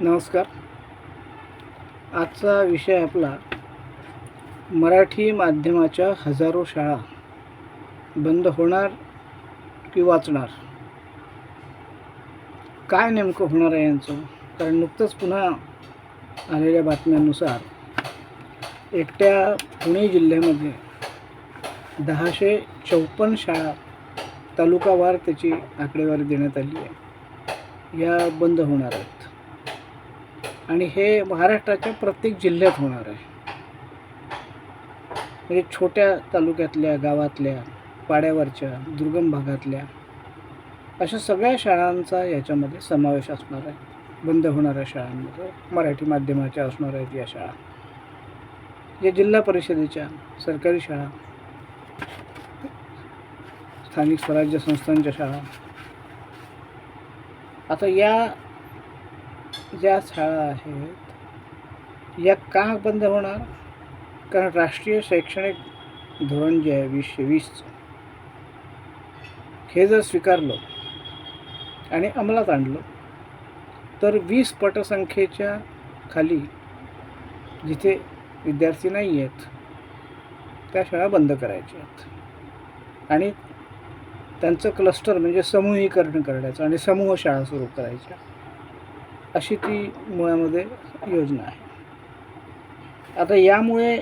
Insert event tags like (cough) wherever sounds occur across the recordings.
नमस्कार. आजचा विषय आपला मराठी माध्यमाच्या हजारो शाळा बंद होणार की वाचणार? काय नेमकं होणार आहे यांचं? कारण नुकतंच पुन्हा आलेल्या बातम्यांनुसार एकट्या पुणे जिल्ह्यामध्ये दहाशे चौपन्न शाळा तालुकावार त्याची आकडेवारी देण्यात आली आहे. या बंद होणार आहेत. आणि हे महाराष्ट्राच्या प्रत्येक जिल्ह्यात होणार आहे. म्हणजे छोट्या तालुक्यातल्या गावातल्या पाड्यावरच्या दुर्गम भागातल्या अशा सगळ्या शाळांचा याच्यामध्ये समावेश असणार आहे. बंद होणाऱ्या शाळांमध्ये मराठी माध्यमाच्या असणार आहेत या शाळा. या जिल्हा परिषदेच्या सरकारी शाळा स्थानिक स्वराज्य संस्थांच्या शाळा. आता या ज्या शाळा आहेत या का बंद होणार? कारण राष्ट्रीय शैक्षणिक धोरण जे आहे वीसशे वीसचं हे जर स्वीकारलं आणि अंमलात आणलं तर वीस पटसंख्येच्या खाली जिथे विद्यार्थी नाही आहेत त्या शाळा बंद करायच्या आहेत. आणि त्यांचं क्लस्टर म्हणजे समूहीकरण करण्याचं आणि समूह शाळा सुरू करायच्या. अशी ती मुळामध्ये योजना आहे. आता यामुळे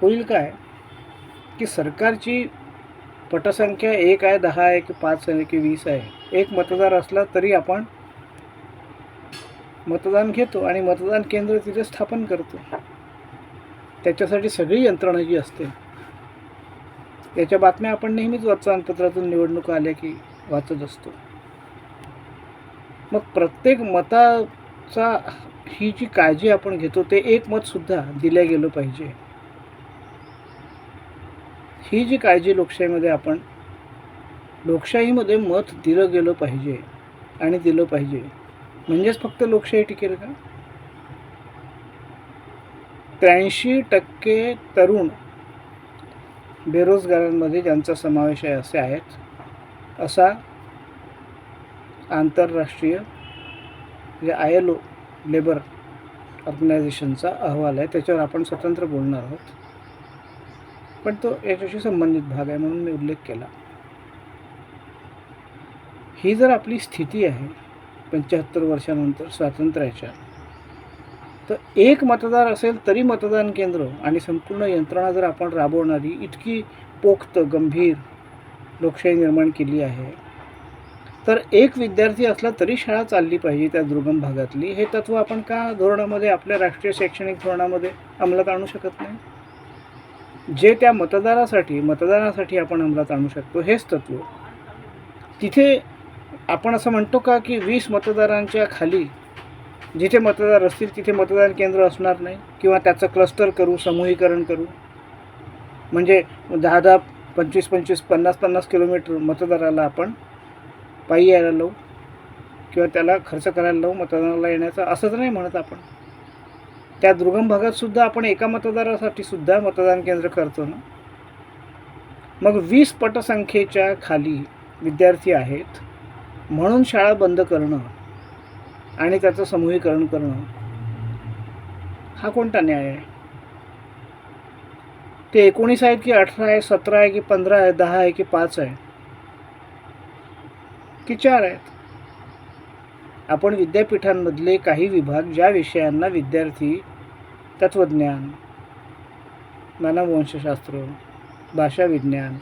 होईल काय? की सरकारची पटसंख्या एक आहे दहा आहे की पाच आहे की वीस आहे. एक मतदार असला तरी आपण मतदान घेतो आणि मतदान केंद्र तिथे स्थापन करतो. त्याच्यासाठी सगळी यंत्रणा जी असते याच्या बातम्या आपण नेहमीच वर्तमानपत्रातून निवडणूक आल्या की वाचत असतो. मग प्रत्येक मता चा ही जी काळजी आपण घेतो ते एक मतसुद्धा दिलं गेलं पाहिजे. ही जी काळजी लोकशाहीमध्ये आपण लोकशाहीमध्ये मत दिलं गेलं पाहिजे आणि दिलं पाहिजे. म्हणजेच फक्त लोकशाही टिकेल का? त्र्याऐंशी टक्के तरुण बेरोजगारांमध्ये ज्यांचा समावेश आहे असे आहेत असा आंतरराष्ट्रीय म्हणजे आय एल ओ लेबर ऑर्गनायझेशनचा अहवाल आहे. त्याच्यावर आपण स्वतंत्र बोलणार आहोत. पण तो याच्याशी संबंधित भाग आहे म्हणून मी उल्लेख केला. ही जर आपली स्थिती आहे पंच्याहत्तर वर्षानंतर स्वातंत्र्याच्या तर एक मतदार असेल तरी मतदान केंद्र आणि संपूर्ण यंत्रणा जर आपण राबवणारी इतकी पोक्त गंभीर लोकशाही निर्माण केली आहे तर एक विद्यार्थी असला तरी शाळा चालली पाहिजे त्या दुर्गम भागातली. हे तत्व आपण का धोरणामध्ये आपल्या राष्ट्रीय शैक्षणिक धोरणामध्ये अंमलात आणू शकत नाही? जे त्या मतदारासाठी मतदानासाठी आपण अंमलात आणू शकतो हेच तत्व. तिथे आपण असं म्हणतो का की वीस मतदारांच्या खाली जिथे मतदार असतील तिथे मतदान केंद्र असणार नाही? किंवा त्याचं क्लस्टर करू समूहीकरण करू? म्हणजे दहा दहा पंचवीस पंचवीस पन्नास पन्नास किलोमीटर मतदाराला आपण पायी यायला लावू किंवा त्याला खर्च करायला लावू मतदानाला येण्याचा असंच नाही म्हणत आपण. त्या दुर्गम भागातसुद्धा आपण एका मतदारासाठी सुद्धा मतदान केंद्र करतो ना. मग वीस पटसंख्येच्या खाली विद्यार्थी आहेत म्हणून शाळा बंद करणं आणि त्याचं समूहीकरण करणं हा कोणता न्याय आहे? ते एकोणीस आहेत की अठरा आहे सतरा आहे की पंधरा आहे दहा आहे की पाच आहे? की चार आहेत. आपण विद्यापीठांमधले काही विभाग ज्या विषयांना विद्यार्थी तत्त्वज्ञान मानववंशशास्त्र भाषा विज्ञान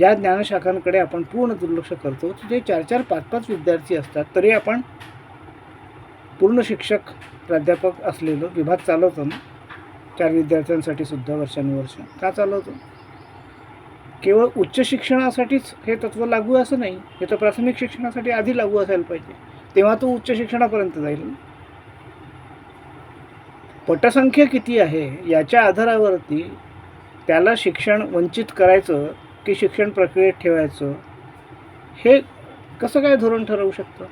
या ज्ञानशाखांकडे आपण पूर्ण दुर्लक्ष करतो. जे चार चार पाच पाच विद्यार्थी असतात तरी आपण पूर्ण शिक्षक प्राध्यापक असलेलं विभाग चालवतो ना? चार विद्यार्थ्यांसाठी सुद्धा वर्षानुवर्ष का चालवतो? केवळ उच्च शिक्षणासाठीच हे तत्त्व लागू असं नाही हे तर प्राथमिक शिक्षणासाठी आधी लागू असायला पाहिजे. तेव्हा तो उच्च शिक्षणापर्यंत जाईल. पटसंख्या किती आहे याच्या आधारावरती त्याला शिक्षण वंचित करायचं की शिक्षण प्रक्रियेत ठेवायचं हे कसं काय धोरण ठरवू शकतं?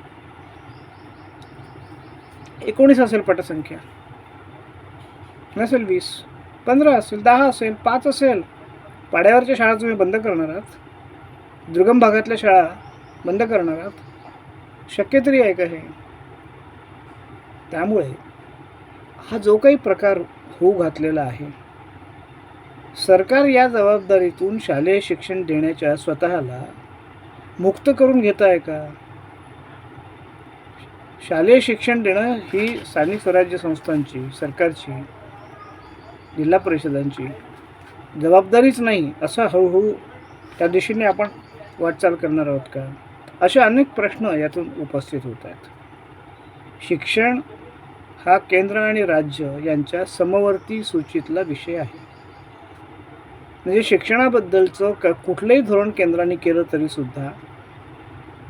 एकोणीस असेल पटसंख्या. नसेल वीस पंधरा असेल दहा असेल पाच असेल पाड्यावरच्या शाळा तुम्ही बंद करणार आहात दुर्गम भागातल्या शाळा बंद करणार आहात शक्य तरी आहे का हे? त्यामुळे हा जो काही प्रकार होऊ घातलेला आहे सरकार या जबाबदारीतून शालेय शिक्षण देण्याच्या स्वतःला मुक्त करून घेत आहे का? शालेय शिक्षण देणं ही स्थानिक स्वराज्य संस्थांची सरकारची जिल्हा परिषदांची जबाबदारीच नाही असं हळूहळू त्या दिशेने आपण वाटचाल करणार आहोत का? असे अनेक प्रश्न यातून उपस्थित होत आहेत. शिक्षण हा केंद्र आणि राज्य यांच्या समवर्ती सूचीतला विषय आहे. म्हणजे शिक्षणाबद्दलचं क कुठलंही धोरण केंद्राने केलं तरीसुद्धा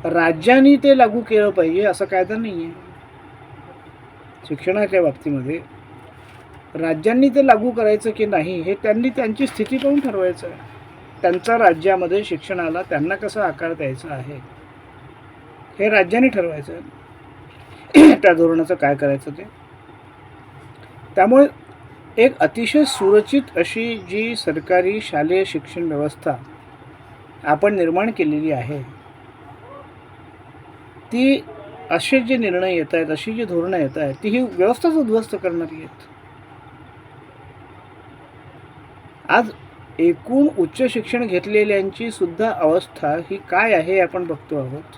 राज्यांनी ते लागू केलं पाहिजे असं कायदा नाही आहे शिक्षणाच्या बाबतीमध्ये राज्यांनी ते लागू करायचं की नाही हे त्यांनी त्यांची स्थिती पाहून ठरवायचं आहे. त्यांचा राज्यामध्ये शिक्षणाला त्यांना कसा आकार द्यायचा आहे हे राज्यांनी ठरवायचं आहे. (clears throat) त्या धोरणाचं काय करायचं ते? त्यामुळे एक अतिशय सुरक्षित अशी जी सरकारी शालेय शिक्षण व्यवस्था आपण निर्माण केलेली आहे ती असे जे निर्णय येत आहेत अशी जी धोरणं येत आहेत ती ही व्यवस्थाच उद्ध्वस्त करणारी आहेत. आज एकूण उच्च शिक्षण घेतलेल्यांची सुद्धा अवस्था ही काय आहे हे आपण बघतो आहोत.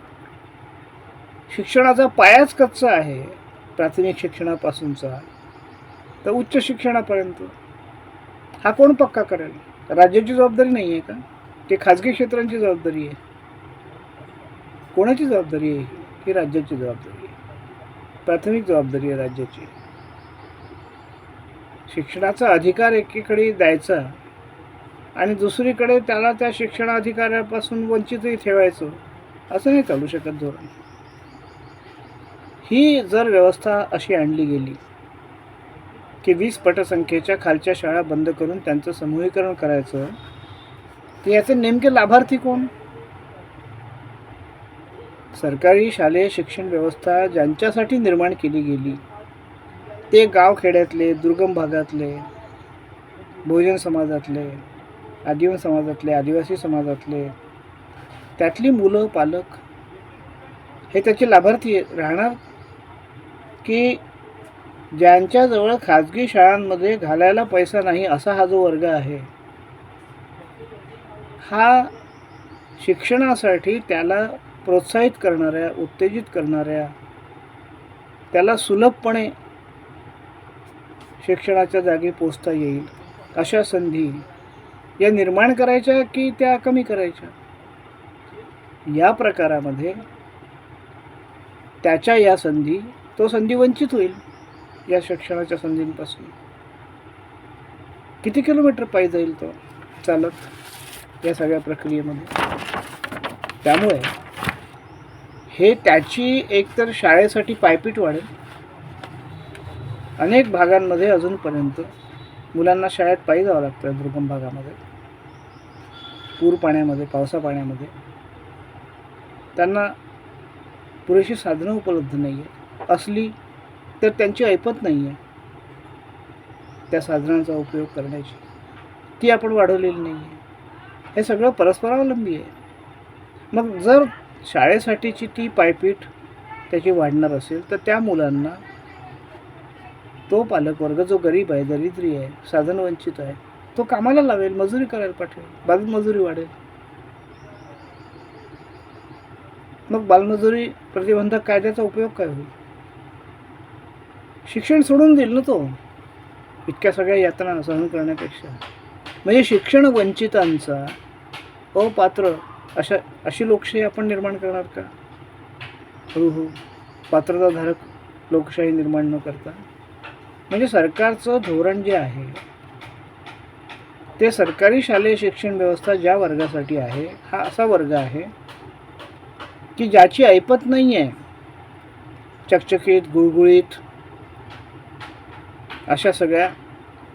शिक्षणाचा पायाच कच्चा आहे प्राथमिक शिक्षणापासूनचा. तर उच्च शिक्षणापर्यंत. हा कोण पक्का करेल? राज्याची जबाबदारी नाही आहे का? ते खाजगी क्षेत्रांची जबाबदारी आहे. कोणाची जबाबदारी आहे ही? राज्याची जबाबदारी आहे. प्राथमिक जबाबदारी आहे राज्याची. शिक्षणाचा अधिकार एकीकडे द्यायचा आणि दुसरीकडे त्याला त्या शिक्षणाधिकारापासून वंचितही ठेवायचं असं नाही चालू शकत धोरण. ही जर व्यवस्था अशी आणली गेली की वीस पटसंख्येच्या खालच्या शाळा बंद करून त्यांचं समूहीकरण करायचं तर याचे नेमके लाभार्थी कोण? सरकारी शालेय शिक्षण व्यवस्था ज्यांच्यासाठी निर्माण केली गेली ते गावखेड्यातले दुर्गम भागातले बहुजन समाजातले आदिवन समाजातले आदिवासी समाजातले त्यातली मुलं पालक हे त्याचे लाभार्थी राहणार? की ज्यांच्याजवळ खाजगी शाळांमध्ये घालायला पैसा नाही असा हा जो वर्ग आहे हा शिक्षणासाठी त्याला प्रोत्साहित करणाऱ्या उत्तेजित करणाऱ्या त्याला सुलभपणे शिक्षणाच्या जागी पोचता येईल अशा संधी या निर्माण करायच्या की त्या कमी करायच्या? या प्रकारामध्ये त्याच्या या संधी तो संधी वंचित होईल या शिक्षणाच्या संधींपासून. किती किलोमीटर पायी जाईल तो चालत या सगळ्या प्रक्रियेमध्ये? त्यामुळे हे त्याची एकतर शाळेसाठी पायपीट वाढेल अनेक भागांमध्ये अजूनपर्यंत मुलांना शाळेत पायी जावं लागतं दुर्गम भागामध्ये. पूर पाण्यामध्ये पावसा पाण्यामध्ये. त्यांना पुरेशी साधनं उपलब्ध नाही आहे असली तर त्यांची ऐपत नाही आहे त्या साधनांचा उपयोग करण्याची. ती आपण वाढवलेली नाही आहे हे सगळं परस्परावलंबी आहे. मग जर शाळेसाठीची ती पायपीठ त्याची वाढणार असेल तर त्या मुलांना तो पालकवर्ग जो गरीब आहे दरिद्री आहे साधनवंचित आहे तो कामाला लावेल मजुरी करायला पाठवेल बालमजुरी वाढेल. मग बालमजुरी प्रतिबंधक कायद्याचा उपयोग काय होईल? शिक्षण सोडून देईल ना तो? इतक्या सगळ्या यातना सहन करण्यापेक्षा. म्हणजे शिक्षण वंचितांचा अपात्र अशा अशी लोकशाही आपण निर्माण करणार का? हळूहळू पात्रताधारक लोकशाही निर्माण न करता. म्हणजे सरकारचं धोरण जे आहे ते सरकारी शालेय शिक्षण व्यवस्था ज्या वर्गासाठी आहे हा असा वर्ग आहे की ज्याची ऐपत नाही आहे चकचकीत गुळगुळीत अशा सगळ्या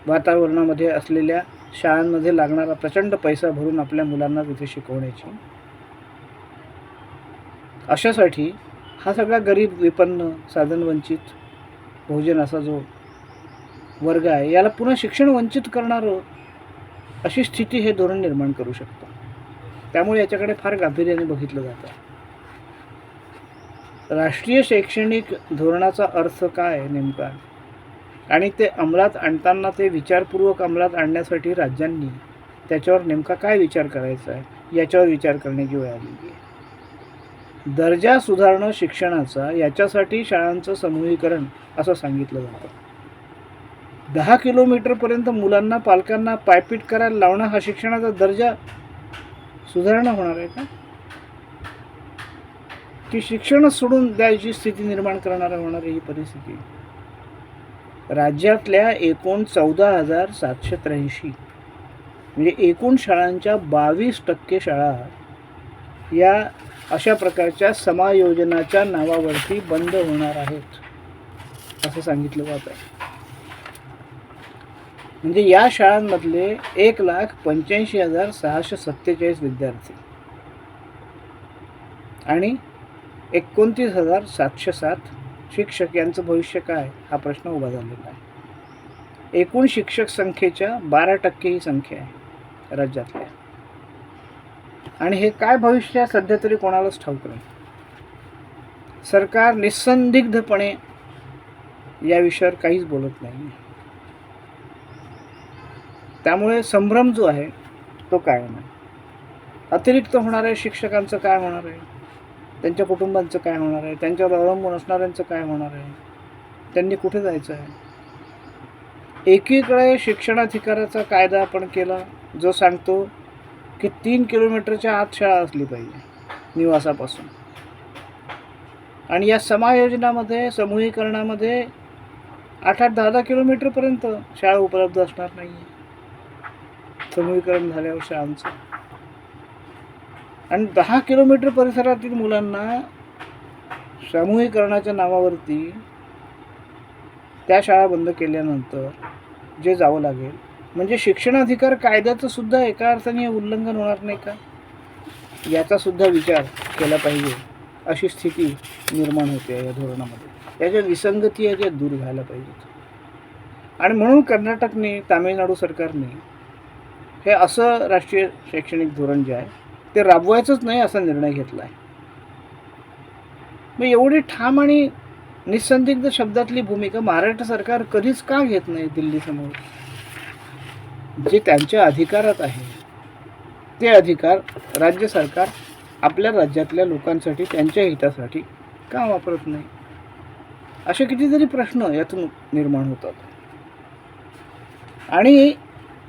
वातावरणामध्ये असलेल्या शाळांमध्ये लागणारा प्रचंड पैसा भरून आपल्या मुलांना तिथे शिकवण्याची. अशासाठी हा सगळा गरीब विपन्न साधनवंचित बहुजन असा जो वर्ग आहे याला पुन्हा शिक्षण वंचित करणारं अशी स्थिती हे धोरण निर्माण करू शकतं. त्यामुळे याच्याकडे फार गांभीर्याने बघितलं जातं. राष्ट्रीय शैक्षणिक धोरणाचा अर्थ काय नेमका? आणि ते अंमलात आणताना ते विचारपूर्वक अंमलात आणण्यासाठी राज्यांनी त्याच्यावर नेमका काय विचार करायचा आहे याच्यावर विचार करण्याची वेळ आलेली आहे दर्जा सुधारणं शिक्षणाचा याच्यासाठी शाळांचं समूहीकरण असं सांगितलं जातं. दहा किलोमीटरपर्यंत मुलांना पालकांना पायपीट करायला लावणं हा शिक्षणाचा दर्जा सुधारणा होणार आहे का? की शिक्षणच सोडून द्यायची स्थिती निर्माण करणारा होणार ही परिस्थिती. राज्यातल्या एकूण चौदा हजार सातशे त्र्याऐंशी म्हणजे एकूण शाळांच्या बावीस टक्के शाळा या अशा प्रकारच्या समायोजनाच्या नावावरती बंद होणार आहेत असं सांगितलं जात आहे. म्हणजे या शाळांमधले एक लाख पंच्याऐंशी हजार सहाशे सत्तेचाळीस विद्यार्थी. आणि एकोणतीस हजार सातशे सात शिक्षक यांचं भविष्य काय? हा प्रश्न उभा झालेला आहे. एकूण शिक्षक संख्येच्या बारा टक्के ही संख्या आहे राज्यातल्या. आणि हे काय भविष्य आहे सध्या तरी कोणालाच ठाऊक नाही. सरकार निस्संदिग्धपणे या विषयावर काहीच बोलत नाही. त्यामुळे संभ्रम जो आहे तो काय नाही अतिरिक्त होणार आहे शिक्षकांचं काय होणार आहे? त्यांच्या कुटुंबांचं काय होणार आहे? त्यांच्यावर अवलंबून असणाऱ्यांचं काय होणार आहे? त्यांनी कुठे जायचं आहे? एकीकडे शिक्षणाधिकाराचा कायदा आपण केला जो सांगतो की तीन किलोमीटरच्या आत शाळा असली पाहिजे निवासापासून. आणि या समायोजनामध्ये समूहीकरणामध्ये आठ आठ दहा दहा किलोमीटरपर्यंत शाळा उपलब्ध असणार नाही आहे समूहीकरण झाल्यावर शाळांचं आणि दहा किलोमीटर परिसरातील मुलांना सामूहिकरणाच्या नावावरती त्या शाळा बंद केल्यानंतर जे जावं लागेल म्हणजे शिक्षणाधिकार कायद्याचं सुद्धा एका अर्थाने उल्लंघन होणार नाही का? याचा सुद्धा विचार केला पाहिजे अशी स्थिती निर्माण होते या धोरणामध्ये. त्याच्या विसंगती आहे त्या दूर व्हायला पाहिजेत आणि म्हणून कर्नाटकने तामिळनाडू सरकारने हे असं राष्ट्रीय शैक्षणिक धोरण जे आहे ते राबवायचंच नाही असा निर्णय घेतला आहे मग एवढी ठाम आणि निसंदिग्ध शब्दातली भूमिका महाराष्ट्र सरकार कधीच का घेत नाही दिल्लीसमोर? जे त्यांच्या अधिकारात आहे ते अधिकार राज्य सरकार आपल्या राज्यातल्या लोकांसाठी त्यांच्या हितासाठी का वापरत नाही? असे कितीतरी प्रश्न यातून निर्माण होतात. आणि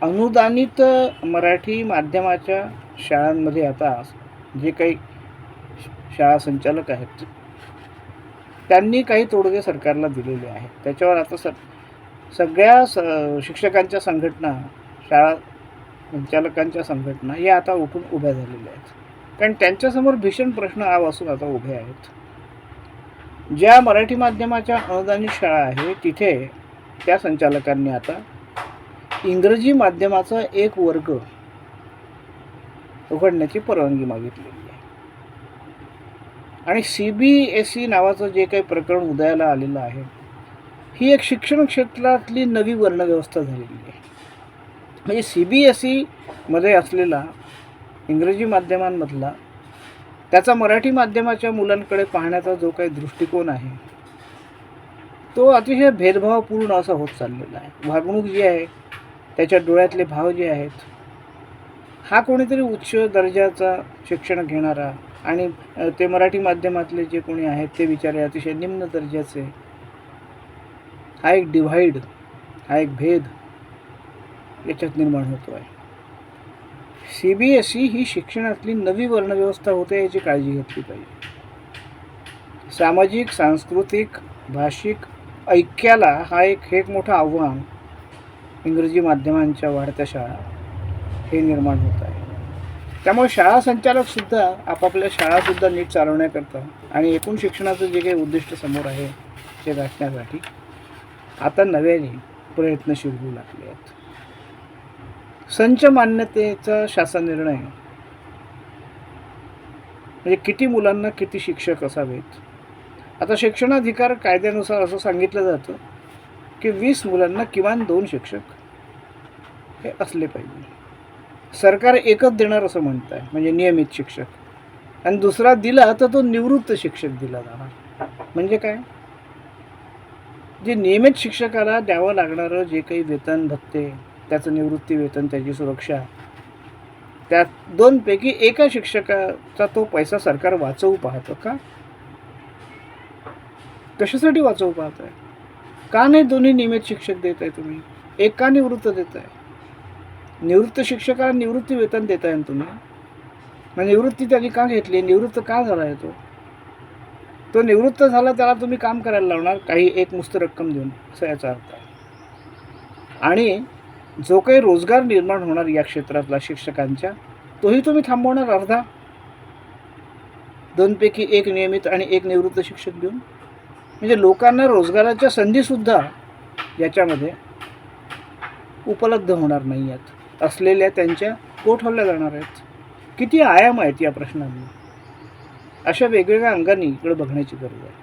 अनुदानित मराठी माध्यमाच्या शाळांमध्ये आता जे काही शाळा संचालक आहेत त्यांनी काही तोडगे सरकारला दिलेले आहेत. त्याच्यावर आता सर सगळ्या स शिक्षकांच्या संघटना शाळा संचालकांच्या संघटना या आता उठून उभ्या झालेल्या आहेत. कारण त्यांच्यासमोर भीषण प्रश्न आव असून आता उभे आहेत. ज्या मराठी माध्यमाच्या अनुदानित शाळा आहे तिथे त्या संचालकांनी आता इंग्रजी माध्यमाचा एक वर्ग उघडण्याची परवानगी मागितलेली आहे. आणि सी बी एस ई नावाचं जे काही प्रकरण उदयाला आलेलं आहे ही एक शिक्षण क्षेत्रातली नवी वर्णव्यवस्था झालेली आहे. म्हणजे सी बी एस ईमध्ये असलेला इंग्रजी माध्यमांमधला त्याचा मराठी माध्यमाच्या मुलांकडे पाहण्याचा जो काही दृष्टिकोन आहे तो अतिशय भेदभावपूर्ण असा होत चाललेला आहे. वागणूक जी आहे त्याच्या डोळ्यातले भाव जे आहेत हा कोणीतरी उच्च दर्जाचा शिक्षण घेणारा आणि ते मराठी माध्यमातले जे कोणी आहेत ते विचारे अतिशय निम्न दर्जाचे. हा एक डिव्हाइड हा एक भेद याच्यात निर्माण होतो आहे सी बी एस ई ही शिक्षणातली नवी वर्णव्यवस्था होते याची काळजी घेतली पाहिजे. सामाजिक सांस्कृतिक भाषिक ऐक्याला हा एक हे एक मोठं आव्हान इंग्रजी माध्यमांच्या वाढत्या शाळा हे निर्माण होत आहे. त्यामुळे शाळा संचालकसुद्धा आपापल्या शाळासुद्धा नीट चालवण्याकरता आणि एकूण शिक्षणाचं जे काही उद्दिष्ट समोर आहे ते गाठण्यासाठी आता नव्याने प्रयत्नशील होऊ लागले आहेत. संच मान्यतेचा शासन निर्णय म्हणजे किती मुलांना किती शिक्षक असावेत? आता शिक्षणाधिकार कायद्यानुसार असं सांगितलं जातं की वीस मुलांना किमान दोन शिक्षक हे असले पाहिजे. सरकार एकच देणार असं म्हणत आहे म्हणजे नियमित शिक्षक. आणि दुसरा दिला तर तो निवृत्त शिक्षक दिला जाणार. म्हणजे काय? जे नियमित शिक्षकाला द्यावं लागणारं जे काही वेतन भत्ते त्याचं निवृत्ती वेतन त्याची सुरक्षा त्यात दोनपैकी एका शिक्षकाचा तो पैसा सरकार वाचवू पाहतो का? कशासाठी वाचवू पाहत आहे का नाही दोन्ही नियमित शिक्षक देत आहे तुम्ही? एक का निवृत्त देत आहे निवृत्त शिक्षकाला निवृत्ती वेतन देताय ना तुम्ही? मग निवृत्ती त्यांनी का घेतली? निवृत्त का झाला आहे तो? तो निवृत्त झाला त्याला तुम्ही काम करायला लावणार काही एक मुस्त रक्कम देऊन असं याचा अर्थ आहे. आणि जो काही रोजगार निर्माण होणार या क्षेत्रातला शिक्षकांच्या तोही तुम्ही थांबवणार अर्धा? दोनपैकी एक नियमित आणि एक निवृत्त शिक्षक देऊन? म्हणजे लोकांना रोजगाराच्या संधीसुद्धा याच्यामध्ये उपलब्ध होणार नाही आहेत असलेल्या त्यांच्या गोठवल्या जाणार आहेत? किती आयाम आहेत या प्रश्नांना? अशा वेगवेगळ्या अंगांनी इकडे बघण्याची गरज आहे.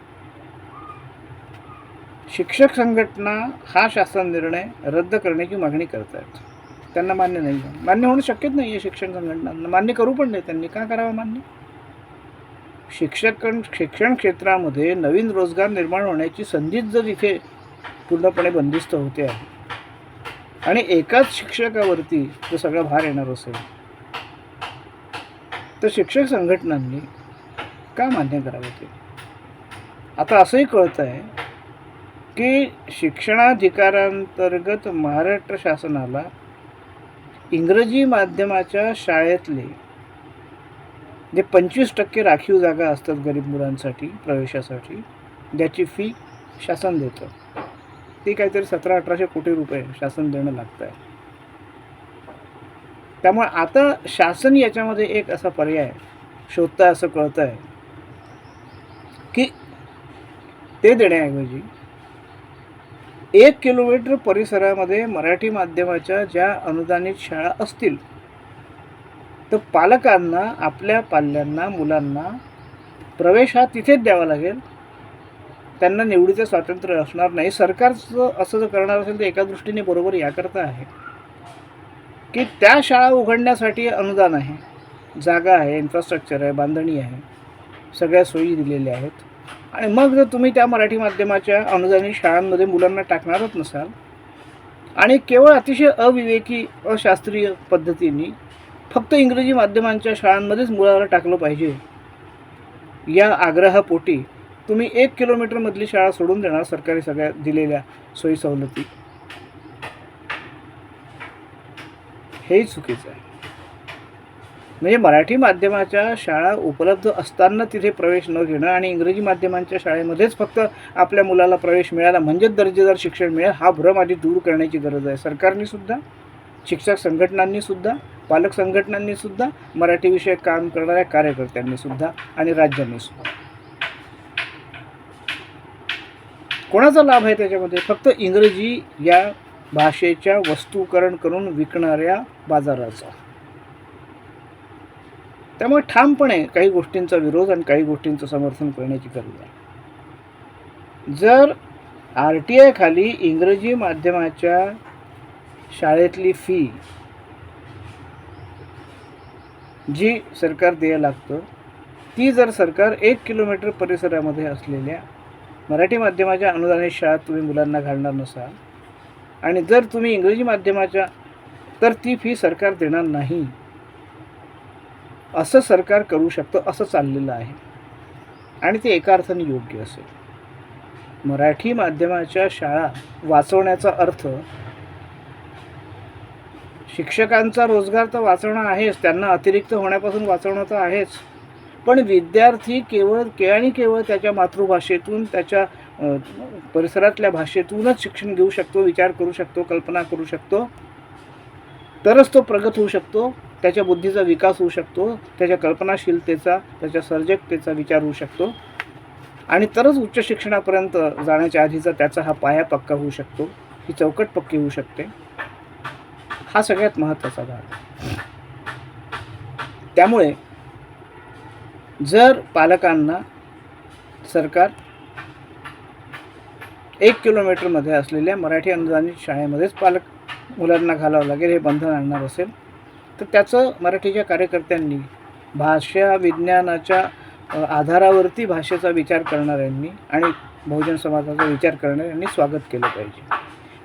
शिक्षक संघटना हा शासन निर्णय रद्द करण्याची मागणी करत आहेत त्यांना मान्य नाही. मान्य होणं शक्यच नाही आहे शिक्षण संघटनांना. मान्य करू पण नाही त्यांनी. का करावं मान्य? शिक्षक शिक्षण क्षेत्रामध्ये नवीन रोजगार निर्माण होण्याची संधीच जर इथे पूर्णपणे बंदिस्त होते आहे आणि एकाच शिक्षकावरती तो सगळा भार येणार असेल तर शिक्षक संघटनांनी का मान्य करावं ते? आता असंही कळतं आहे की शिक्षणाधिकारांतर्गत महाराष्ट्र शासनाला इंग्रजी माध्यमाच्या शाळेतले जे पंचवीस टक्के राखीव जागा असतात गरीब मुलांसाठी प्रवेशासाठी ज्याची फी शासन देतं. ती काहीतरी सतरा अठराशे कोटी रुपये शासन देणं लागतं आहे त्यामुळे आता शासन याच्यामध्ये एक असा पर्याय शोधतं असं कळतं आहे की ते देण्याऐवजी एक किलोमीटर परिसरामध्ये मराठी माध्यमाच्या ज्या अनुदानित शाळा असतील तर पालकांना आपल्या पाल्यांना मुलांना प्रवेश हा तिथेच द्यावा लागेल त्यांना निवडीचं स्वातंत्र्य असणार नाही. सरकारचं असं जर करणार असेल तर एका दृष्टीने बरोबर याकरता आहे. की त्या शाळा उघडण्यासाठी अनुदान आहे. जागा आहे इन्फ्रास्ट्रक्चर आहे बांधणी आहे. सगळ्या सोयी दिलेल्या आहेत. आणि मग जर तुम्ही त्या मराठी माध्यमाच्या अनुदानित शाळांमध्ये मुलांना टाकणारच नसाल आणि केवळ अतिशय अविवेकी अशास्त्रीय पद्धतीने फक्त इंग्रजी माध्यमांच्या शाळांमध्येच मुलाला टाकलं पाहिजे या आग्रहापोटी तुम्ही एक किलोमीटरमधली शाळा सोडून देणार सरकारी सगळ्या दिलेल्या सोयी सवलती. हेही चुकीचं आहे. म्हणजे मराठी माध्यमाच्या शाळा उपलब्ध असताना तिथे प्रवेश न घेणं आणि इंग्रजी माध्यमांच्या शाळेमध्येच फक्त आपल्या मुलाला प्रवेश मिळाला म्हणजेच दर्जेदार शिक्षण मिळेल हा भ्रम आधी दूर करण्याची गरज आहे. सरकारनीसुद्धा शिक्षक संघटनांनीसुद्धा पालक संघटनांनीसुद्धा मराठी विषयक काम करणाऱ्या कार्यकर्त्यांनीसुद्धा आणि राज्यांनीसुद्धा सुद्धा कोणाचा लाभ आहे त्याच्यामध्ये? फक्त इंग्रजी या भाषेच्या वस्तूकरण करून विकणाऱ्या बाजाराचा. त्यामुळे ठामपणे काही गोष्टींचा विरोध आणि काही गोष्टींचं समर्थन करण्याची गरज आहे. जर आर टी आय खाली इंग्रजी माध्यमाच्या शाळेतली फी जी सरकार द्यायला लागतं ती जर सरकार एक किलोमीटर परिसरामध्ये असलेल्या मराठी माध्यमाच्या अनुदानित शाळेत तुम्ही मुलांना घालणार नसाल आणि जर तुम्ही इंग्रजी माध्यमाच्या तर ती फी सरकार देणार नाही. असं सरकार करू शकतं असं चाललेलं आहे. आणि ते एका अर्थाने योग्य असेल. मराठी माध्यमाच्या शाळा वाचवण्याचा अर्थ शिक्षकांचा रोजगार तर वाचवणं आहेच त्यांना अतिरिक्त होण्यापासून वाचवणं तर आहेच. पण विद्यार्थी केवळ के आणि केवळ त्याच्या मातृभाषेतून त्याच्या परिसरातल्या भाषेतूनच शिक्षण घेऊ शकतो विचार करू शकतो कल्पना करू शकतो. तरच तो प्रगत होऊ शकतो त्याच्या बुद्धीचा विकास होऊ शकतो त्याच्या कल्पनाशीलतेचा त्याच्या सर्जकतेचा विचार होऊ शकतो. आणि तरच उच्च शिक्षणापर्यंत जाण्याच्या आधीचा त्याचा हा पाया पक्का होऊ शकतो ही चौकट पक्की होऊ शकते. हा सगळ्यात महत्त्वाचा भाग. आहे. त्यामुळे जर पालकांना सरकार एक किलोमीटरमध्ये असलेल्या मराठी अनुदानित शाळेमध्येच पालक मुलांना घालावं लागेल हे बंधन आणणार असेल तर त्याचं मराठीच्या कार्यकर्त्यांनी भाषा विज्ञानाच्या आधारावरती भाषेचा विचार करणाऱ्यांनी आणि बहुजन समाजाचा विचार करणाऱ्यांनी स्वागत केलं पाहिजे.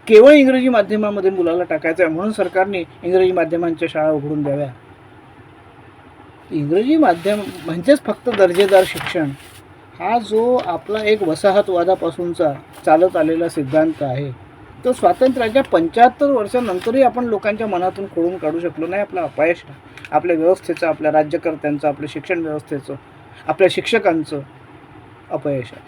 केवळ इंग्रजी माध्यमामध्ये मुलाला टाकायचं आहे म्हणून सरकारने इंग्रजी माध्यमांच्या शाळा उघडून द्याव्या. इंग्रजी माध्यम म्हणजेच फक्त दर्जेदार शिक्षण हा जो आपला एक वसाहतवादापासूनचा चालत आलेला सिद्धांत आहे तो स्वातंत्र्याच्या पंच्याहत्तर वर्षानंतरही आपण लोकांच्या मनातून खोडून काढू शकलो नाही. आपला अपयश आपल्या व्यवस्थेचं आपल्या राज्यकर्त्यांचं आपल्या शिक्षण व्यवस्थेचं आपल्या शिक्षकांचं अपयश आहे.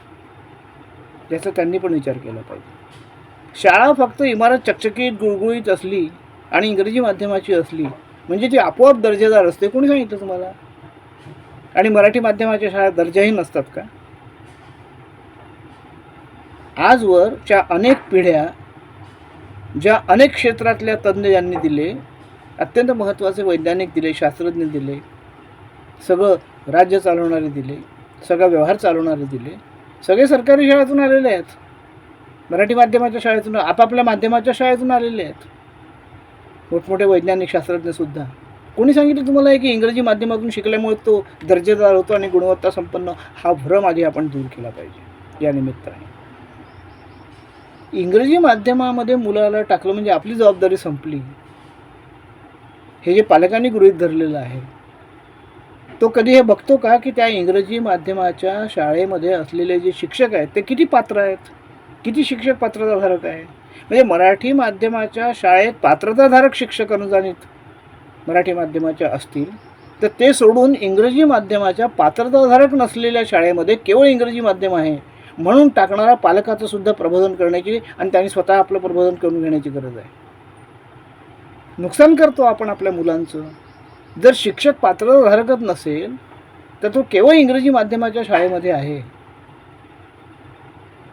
ज्याचा त्यांनी पण विचार केला पाहिजे. शाळा फक्त इमारत चकचकीत गुळगुळीत असली आणि इंग्रजी माध्यमाची असली म्हणजे ती आपोआप दर्जेदार असते. कोणी सांगितलं तुम्हाला? आणि मराठी माध्यमाच्या शाळा दर्जाही नसतात का? आजवरच्या अनेक पिढ्या ज्या अनेक क्षेत्रातल्या तज्ज्ञ ज्यांनी दिले अत्यंत महत्त्वाचे वैज्ञानिक दिले शास्त्रज्ञ दिले सगळं राज्य चालवणारे दिले सगळा व्यवहार चालवणारे दिले सगळे सरकारी शाळेतून आलेले आहेत. मराठी माध्यमाच्या शाळेतून आपापल्या माध्यमाच्या शाळेतून आलेले आहेत. मोठमोठे वैज्ञानिक शास्त्रज्ञसुद्धा कोणी सांगितलं तुम्हाला की इंग्रजी माध्यमातून शिकल्यामुळे तो दर्जेदार होतो आणि गुणवत्ता संपन्न हा भ्रम आधी आपण दूर केला पाहिजे या निमित्ताने. इंग्रजी माध्यमामध्ये मुलाला टाकलं म्हणजे आपली जबाबदारी संपली. हे जे पालकांनी गृहीत धरलेलं आहे तो कधी हे बघतो का की त्या इंग्रजी माध्यमाच्या शाळेमध्ये असलेले जे शिक्षक आहेत ते किती पात्र आहेत? किती शिक्षक पात्रताधारक आहे म्हणजे मराठी माध्यमाच्या शाळेत पात्रताधारक शिक्षक अनुदानित मराठी माध्यमाच्या असतील तर ते सोडून इंग्रजी माध्यमाच्या पात्रताधारक नसलेल्या शाळेमध्ये केवळ इंग्रजी माध्यम आहे. म्हणून टाकणारा पालकाचं सुद्धा प्रबोधन करण्याची आणि त्यांनी स्वतः आपलं प्रबोधन करून घेण्याची गरज आहे. नुकसान करतो आपण आपल्या मुलांचं. जर शिक्षक पात्रताधारकच नसेल तर तो केवळ इंग्रजी माध्यमाच्या शाळेमध्ये आहे.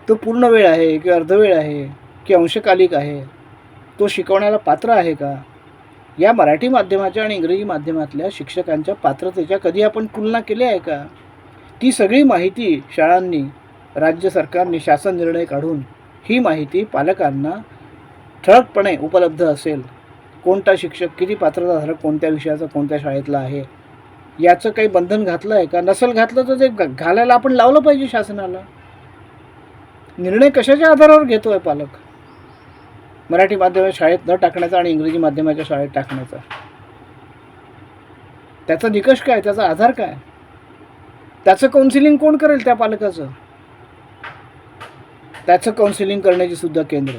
तो पूर्ण वेळ आहे की अर्धवेळ आहे. की अंशकालिक आहे. तो शिकवण्याला पात्र आहे का? या मराठी माध्यमाच्या आणि इंग्रजी माध्यमातल्या शिक्षकांच्या पात्रतेच्या कधी आपण तुलना केली आहे का? ती सगळी माहिती शाळांनी राज्य सरकारने शासन निर्णय काढून ही माहिती पालकांना ठळकपणे उपलब्ध असेल. कोणता शिक्षक किती पात्रताधारक कोणत्या विषयाचा कोणत्या शाळेतला आहे? याचं काही बंधन घातलं आहे का? नसेल घातलं तर ते घ- घालायला आपण लावलं पाहिजे शासनाला. निर्णय कशाच्या आधारावर घेतो आहे पालक? मराठी माध्यम शाळेत न टाकण्याचा आणि इंग्रजी माध्यमाच्या शाळेत टाकण्याचा. त्याचा निकष काय? त्याचा आधार काय? त्याचं काउन्सिलिंग कोण करेल त्या पालकाचं? त्याचं काउन्सिलिंग करण्याची सुद्धा केंद्र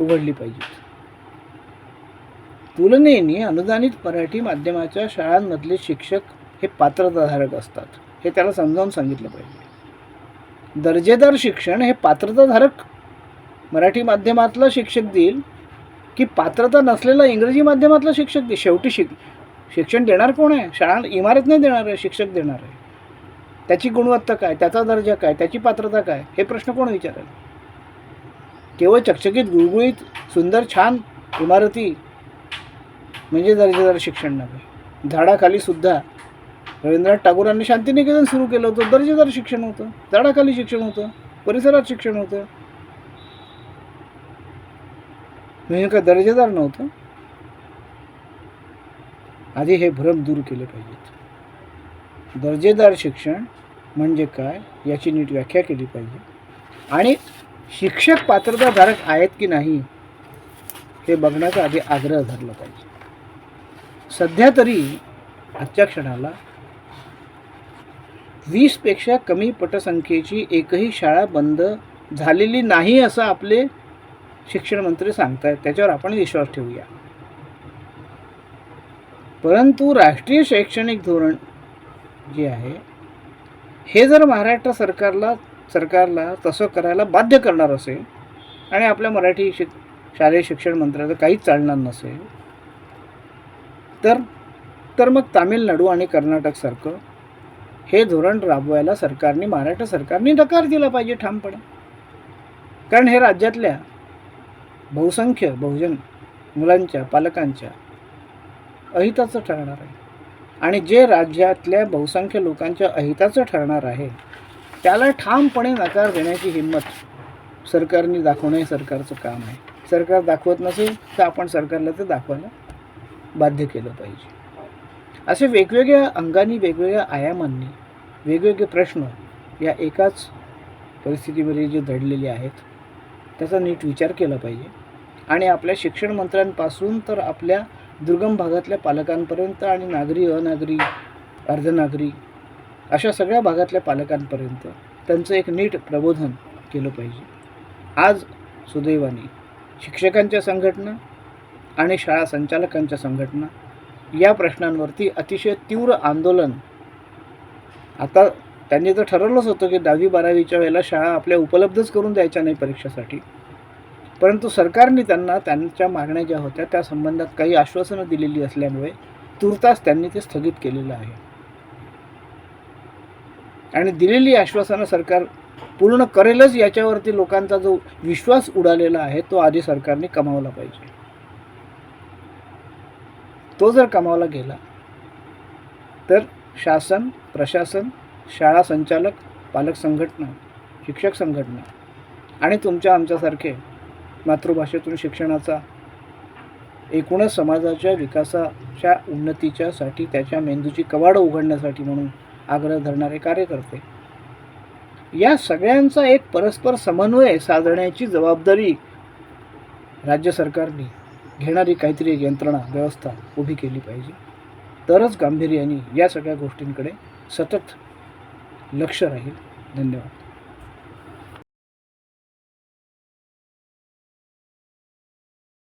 उघडली पाहिजेत. तुलनेने अनुदानित मराठी माध्यमाच्या शाळांमधले शिक्षक हे पात्रताधारक असतात. हे त्याला समजावून सांगितलं पाहिजे. दर्जेदार शिक्षण हे पात्रताधारक मराठी माध्यमातला शिक्षक देईल की पात्रता नसलेला इंग्रजी माध्यमातला शिक्षक देईल? शेवटी शिक शिक्षण देणार कोण आहे? शाळा इमारत नाही देणार आहे शिक्षक देणार आहे. त्याची गुणवत्ता काय? त्याचा दर्जा काय? त्याची पात्रता काय? हे प्रश्न कोण विचारेल? केवळ चकचकीत गुळगुळीत सुंदर छान इमारती म्हणजे दर्जेदार शिक्षण नव्हे. झाडाखाली सुद्धा रवींद्रनाथ टागोरांनी शांतिनिकेतन सुरू केलं होतं. दर्जेदार शिक्षण होतं. झाडाखाली शिक्षण होतं. परिसरात शिक्षण होतं. म्हणजे काय दर्जेदार नव्हतं. आधी हे भ्रम दूर केले पाहिजेत. दर्जेदार शिक्षण म्हणजे काय याची नीट व्याख्या केली पाहिजे. आणि शिक्षक पात्रताधारक आहेत की नाही हे बघण्याचा आधी आग्रह धरला पाहिजे. सध्या तरी आजच्या क्षणाला वीसपेक्षा कमी पटसंख्येची एकही शाळा बंद झालेली नाही असं आपले शिक्षण मंत्री सांगतायत त्याच्यावर आपण विश्वास ठेवूया. परंतु राष्ट्रीय शैक्षणिक धोरण जे आहे हे जर महाराष्ट्र सरकारला सरकारला तसं करायला बाध्य करणार असेल आणि आपल्या मराठी शिक शालेय शिक्षण मंत्र्याचं काहीच चालणार नसेल तर तर मग तामिळनाडू आणि कर्नाटकसारखं हे धोरण राबवायला सरकारने महाराष्ट्र सरकारने नकार दिला पाहिजे ठामपणे. कारण हे राज्यातल्या बहुसंख्य बहुजन मुलांच्या पालकांच्या अहिताचं ठरणार आहे. आणि जे राज्यातल्या बहुसंख्य लोकांच्या अहिताचं ठरणार आहे त्याला ठामपणे नकार देण्याची हिंमत सरकारने दाखवणं हे सरकारचं काम आहे. सरकार दाखवत नसेल तर आपण सरकारला ते दाखवायला बाध्य केलं पाहिजे. असे वेगवेगळ्या अंगांनी वेगवेगळ्या आयामांनी वेगवेगळे प्रश्न या एकाच परिस्थितीमध्ये जे दडलेले आहेत त्याचा नीट विचार केला पाहिजे. आणि आपल्या शिक्षण मंत्र्यांपासून तर आपल्या दुर्गम भागातल्या पालकांपर्यंत आणि नागरी अनागरी अर्धनागरी अशा सगळ्या भागातल्या पालकांपर्यंत त्यांचं एक नीट प्रबोधन केलं पाहिजे. आज सुदैवाने शिक्षकांच्या संघटना आणि शाळा संचालकांच्या संघटना या प्रश्नांवरती अतिशय तीव्र आंदोलन आता त्यांनी तर ठरवलंच होतं की दहावी बारावीच्या वेळेला शाळा आपल्या उपलब्धच करून द्यायच्या नाही परीक्षेसाठी. परंतु सरकारने त्यांना त्यांच्या मागण्या ज्या होत्या त्या संबंधात काही आश्वासनं दिलेली असल्यामुळे तुर्तास त्यांनी ते स्थगित केलेलं आहे. आणि दिलेली आश्वासनं सरकार पूर्ण करेलच याच्यावरती लोकांचा जो विश्वास उडालेला आहे तो आधी सरकारने कमावला पाहिजे. तो जर कमावला गेला तर शासन प्रशासन शाळा संचालक पालक संघटना शिक्षक संघटना आणि तुमच्या आमच्यासारखे मातृभाषेतून शिक्षणाचा एकूणच समाजाच्या विकासाच्या उन्नतीच्यासाठी त्याच्या मेंदूची कवाडं उघडण्यासाठी म्हणून आग्रह धरणारे कार्यकर्ते. या सगळ्यांचा एक परस्पर समन्वय साधण्याची जबाबदारी राज्य सरकारने घेणारी काहीतरी यंत्रणा व्यवस्था उभी केली पाहिजे. तरच गांभीर्याने या सगळ्या गोष्टींकडे सतत लक्ष राहील. धन्यवाद.